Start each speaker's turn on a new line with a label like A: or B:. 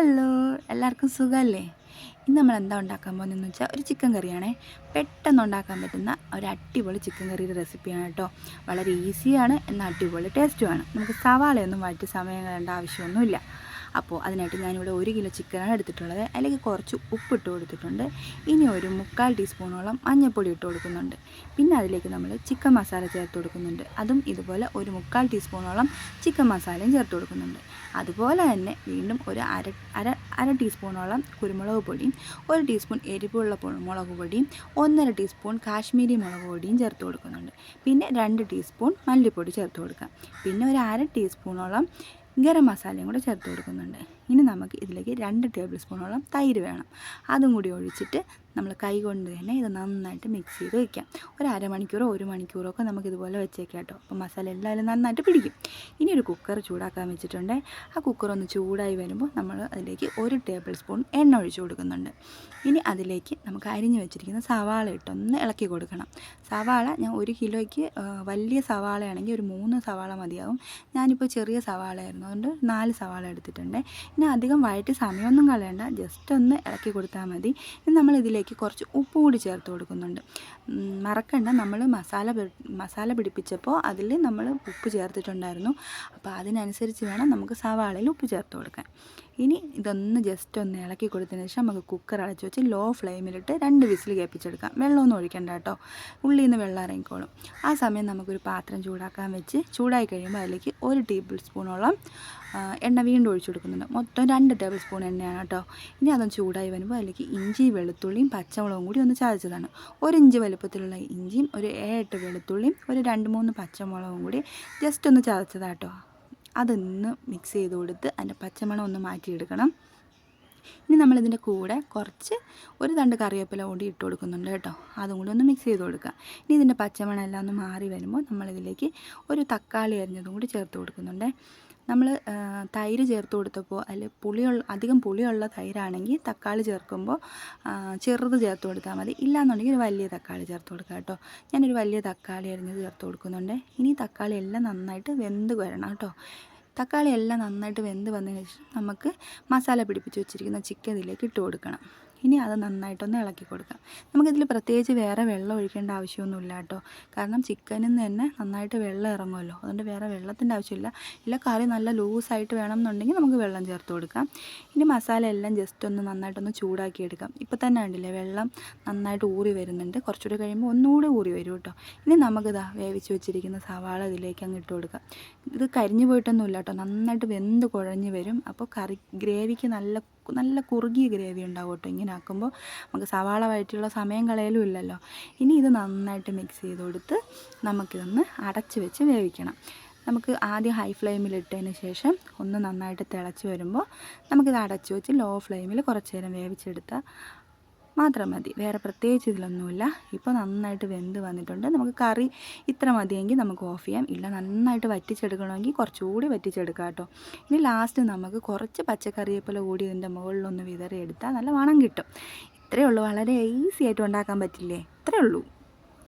A: Hello എല്ലാവർക്കും സുഖമല്ലേ ഇന്ന് നമ്മൾ എന്താ ഉണ്ടാക്കാൻ പോകുന്നതെന്ന് വെച്ചാൽ ഒരു ചിക്കൻ കറിയാണേ. പെട്ടെന്ന് ഉണ്ടാക്കാൻ പറ്റുന്ന ഒരു അടിപൊളി ചിക്കൻ കറിയുടെ റെസിപ്പിയാണ് കേട്ടോ. വളരെ ഈസിയാണ് എന്നാൽ അടിപൊളി ടേസ്റ്റുമാണ് നമുക്ക് സവാളയൊന്നും വഴറ്റി സമയം കളയേണ്ട ആവശ്യമൊന്നുമില്ല. അപ്പോൾ അതിനായിട്ട് ഞാനിവിടെ ഒരു കിലോ ചിക്കനാണ് എടുത്തിട്ടുള്ളത്. അല്ലെങ്കിൽ കുറച്ച് ഉപ്പിട്ട് കൊടുത്തിട്ടുണ്ട്. ഇനി ഒരു മുക്കാൽ ടീസ്പൂണോളം മഞ്ഞൾപ്പൊടി ഇട്ട് കൊടുക്കുന്നുണ്ട്. പിന്നെ അതിലേക്ക് നമ്മൾ ചിക്കൻ മസാല ചേർത്ത് കൊടുക്കുന്നുണ്ട്. അതും ഇതുപോലെ ഒരു മുക്കാൽ ടീസ്പൂണോളം ചിക്കൻ മസാലയും ചേർത്ത് കൊടുക്കുന്നുണ്ട്. അതുപോലെ തന്നെ വീണ്ടും ഒരു അര അര അര ടീസ്പൂണോളം കുരുമുളക് പൊടിയും ഒരു ടീസ്പൂൺ എരിവുള്ള മുളക് പൊടിയും ഒന്നര ടീസ്പൂൺ കാശ്മീരി മുളക് പൊടിയും ചേർത്ത് കൊടുക്കുന്നുണ്ട്. പിന്നെ രണ്ട് ടീസ്പൂൺ മല്ലിപ്പൊടി ചേർത്ത് കൊടുക്കാം. പിന്നെ ഒരു അര ടീസ്പൂണോളം ഗരം മസാലയും കൂടെ ചേർത്ത് കൊടുക്കുന്നുണ്ട്. ഇനി നമുക്ക് ഇതിലേക്ക് രണ്ട് ടേബിൾ സ്പൂണോളം തൈര് വേണം. അതും കൂടി ഒഴിച്ചിട്ട് നമ്മൾ കൈ കൊണ്ട് തന്നെ ഇത് നന്നായിട്ട് മിക്സ് ചെയ്ത് വയ്ക്കാം ഒരു അരമണിക്കൂറോ ഒരു മണിക്കൂറോ ഒക്കെ നമുക്ക് ഇതുപോലെ വെച്ചേക്കാം കേട്ടോ. അപ്പോൾ മസാല എല്ലാവരും നന്നായിട്ട് പിടിക്കും. ഇനി ഒരു കുക്കർ ചൂടാക്കാൻ വെച്ചിട്ടുണ്ട്. ആ കുക്കർ ഒന്ന് ചൂടായി വരുമ്പോൾ നമ്മൾ അതിലേക്ക് ഒരു ടേബിൾ സ്പൂൺ എണ്ണ ഒഴിച്ച് കൊടുക്കുന്നുണ്ട്. ഇനി അതിലേക്ക് നമുക്ക് അരിഞ്ഞ് വെച്ചിരിക്കുന്ന സവാള ഇട്ടൊന്ന് ഇളക്കി കൊടുക്കണം. സവാള ഞാൻ ഒരു കിലോയ്ക്ക് വലിയ സവാളയാണെങ്കിൽ ഒരു മൂന്ന് സവാള മതിയാവും. ഞാനിപ്പോൾ ചെറിയ സവാളയായിരുന്നു. അതുകൊണ്ട് നാല് സവാള എടുത്തിട്ടുണ്ട്. ഇനി അധികം വഴറ്റി സമയമൊന്നും കളയണ്ട. ജസ്റ്റ് ഒന്ന് ഇളക്കി കൊടുത്താൽ മതി. നമ്മൾ ഇതിലേക്ക് കുറച്ച് ഉപ്പ് കൂടി ചേർത്ത് കൊടുക്കുന്നുണ്ട്. മറക്കണ്ട നമ്മൾ മസാല മസാല പിടിപ്പിച്ചപ്പോൾ അതിൽ നമ്മൾ ഉപ്പ് ചേർത്തിട്ടുണ്ടായിരുന്നു. അപ്പോൾ അതിനനുസരിച്ച് വേണം നമുക്ക് സവാളയിൽ ഉപ്പ് ചേർത്ത് കൊടുക്കാൻ. ഇനി ഇതൊന്ന് ജസ്റ്റ് ഒന്ന് ഇളക്കി കൊടുത്തതിന് ശേഷം നമുക്ക് കുക്കർ അടച്ച് വെച്ച് ലോ ഫ്ലെയിമിലിട്ട് രണ്ട് വിസിൽ കേൾപ്പിച്ചെടുക്കാം വെള്ളമൊന്നും ഒഴിക്കണ്ട കേട്ടോ. ഉള്ളിൽ നിന്ന് വെള്ളം ഇറങ്ങിക്കോളും. ആ സമയം നമുക്കൊരു പാത്രം ചൂടാക്കാൻ വെച്ച് ചൂടായി കഴിയുമ്പോൾ അതിലേക്ക് ഒരു ടേബിൾ സ്പൂണോളം എണ്ണ വീണ്ടും ഒഴിച്ചു കൊടുക്കുന്നുണ്ട്. മൊത്തം രണ്ട് ടേബിൾ സ്പൂൺ എണ്ണയാണ് കേട്ടോ. ഇനി അതൊന്ന് ചൂടായി വരുമ്പോൾ അതിലേക്ക് ഇഞ്ചി വെളുത്തുള്ളിയും പച്ചമുളകും കൂടി ഒന്ന് ചതച്ചതാണ്. ഒരു ഇഞ്ച് വലുപ്പത്തിലുള്ള ഇഞ്ചിയും ഒരു ഏഴെട്ട് വെളുത്തുള്ളിയും ഒരു രണ്ട് മൂന്ന് പച്ചമുളകും കൂടി ജസ്റ്റ് ഒന്ന് ചതച്ചതാട്ടോ. അതൊന്ന് മിക്സ് ചെയ്ത് കൊടുത്ത് അതിന്റെ പച്ചമണം ഒന്ന് മാറ്റിയെടുക്കണം. ഇനി നമ്മളിതിന്റെ കൂടെ കുറച്ച് ഒരു തണ്ട് കറിവേപ്പില കൂടി ഇട്ട് കൊടുക്കുന്നുണ്ട് കേട്ടോ. അതും കൂടി ഒന്ന് മിക്സ് ചെയ്ത് കൊടുക്കുക ഇനി ഇതിന്റെ പച്ചമണം എല്ലാം ഒന്ന് മാറി വരുമ്പോൾ നമ്മളിതിലേക്ക് ഒരു തക്കാളി അരിഞ്ഞതും കൂടി ചേർത്ത് കൊടുക്കുന്നുണ്ട്. നമ്മൾ തൈര് ചേർത്ത് കൊടുത്തപ്പോൾ അതിൽ പുളിയുള്ള അധികം പുളിയുള്ള തൈരാണെങ്കിൽ തക്കാളി ചേർക്കുമ്പോൾ ചെറുത് ചേർത്ത് കൊടുത്താൽ മതി. ഇല്ലാന്നുണ്ടെങ്കിൽ ഒരു വലിയ തക്കാളി ചേർത്ത് കൊടുക്കുക കേട്ടോ. ഞാനൊരു വലിയ തക്കാളി അരിഞ്ഞത് ചേർത്ത് കൊടുക്കുന്നുണ്ട്. ഇനി തക്കാളി എല്ലാം നന്നായിട്ട് വെന്ത് വരണം കേട്ടോ. തക്കാളി എല്ലാം നന്നായിട്ട് വെന്ത് വന്നതിന് ശേഷം നമുക്ക് മസാല പിടിപ്പിച്ച് വെച്ചിരിക്കുന്ന ചിക്കൻ ഇതിലേക്ക് ഇട്ട് കൊടുക്കണം. ഇനി അത് നന്നായിട്ടൊന്ന് ഇളക്കി കൊടുക്കാം. നമുക്കിതിൽ പ്രത്യേകിച്ച് വേറെ വെള്ളം ഒഴിക്കേണ്ട ആവശ്യമൊന്നുമില്ല കേട്ടോ. കാരണം ചിക്കനിൽ നിന്ന് തന്നെ നന്നായിട്ട് വെള്ളം ഇറങ്ങുമല്ലോ. അതുകൊണ്ട് വേറെ വെള്ളത്തിന്റെ ആവശ്യമില്ല. ഇല്ല കറി നല്ല ലൂസായിട്ട് വേണം എന്നുണ്ടെങ്കിൽ നമുക്ക് വെള്ളം ചേർത്ത് കൊടുക്കാം. ഇനി മസാല എല്ലാം ജസ്റ്റ് ഒന്ന് നന്നായിട്ടൊന്ന് ചൂടാക്കി എടുക്കാം. ഇപ്പോൾ തന്നെ ഉണ്ടല്ലേ വെള്ളം നന്നായിട്ട് ഊറി വരുന്നുണ്ട്. കുറച്ചുകൂടി കഴിയുമ്പോൾ ഒന്നുകൂടി ഊറി വരും കേട്ടോ. ഇനി നമുക്കിതാ വേവിച്ച് വെച്ചിരിക്കുന്ന സവാള ഇതിലേക്ക് അങ്ങ് ഇട്ട് കൊടുക്കാം. ഇത് കരിഞ്ഞു പോയിട്ടൊന്നും ഇല്ല കേട്ടോ. നന്നായിട്ട് വെന്ത് കുഴഞ്ഞ് വരും. അപ്പോൾ കറി ഗ്രേവിക്ക് നല്ല നല്ല കുറുകിയ ഗ്രേവി ഉണ്ടാവും കേട്ടോ ഇങ്ങനെ. ആക്കുമ്പോൾ നമുക്ക് സവാള വഴറ്റിയുള്ള സമയം കളയലും ഇല്ലല്ലോ. ഇനി ഇത് നന്നായിട്ട് മിക്സ് ചെയ്ത് കൊടുത്ത് നമുക്കിതൊന്ന് അടച്ച് വെച്ച് വേവിക്കണം. നമുക്ക് ആദ്യം ഹൈ ഫ്ലെയിമിൽ ഇട്ടതിന് ശേഷം ഒന്ന് നന്നായിട്ട് തിളച്ച് വരുമ്പോൾ നമുക്കിത് അടച്ച് വെച്ച് ലോ ഫ്ലെയിമിൽ കുറച്ച് നേരം വേവിച്ചെടുത്താൽ മാത്രം മതി. വേറെ പ്രത്യേകിച്ച് ഇതിലൊന്നുമില്ല. ഇപ്പോൾ നന്നായിട്ട് വെന്ത് വന്നിട്ടുണ്ട്. നമുക്ക് കറി ഇത്ര മതിയെങ്കിൽ നമുക്ക് ഓഫ് ചെയ്യാം. ഇല്ല നന്നായിട്ട് വറ്റിച്ചെടുക്കണമെങ്കിൽ കുറച്ചുകൂടി വറ്റിച്ചെടുക്കാം കേട്ടോ. ഇനി ലാസ്റ്റ് നമുക്ക് കുറച്ച് പച്ചക്കറിയെപ്പോലെ കൂടി ഇതിന്റെ മുകളിലൊന്ന് വിതറി എടുത്താൽ നല്ല വണം കിട്ടും. ഇത്രയേ ഉള്ളൂ. വളരെ ഈസി ആയിട്ട് ഉണ്ടാക്കാൻ പറ്റില്ലേ? ഇത്രയേ ഉള്ളൂ.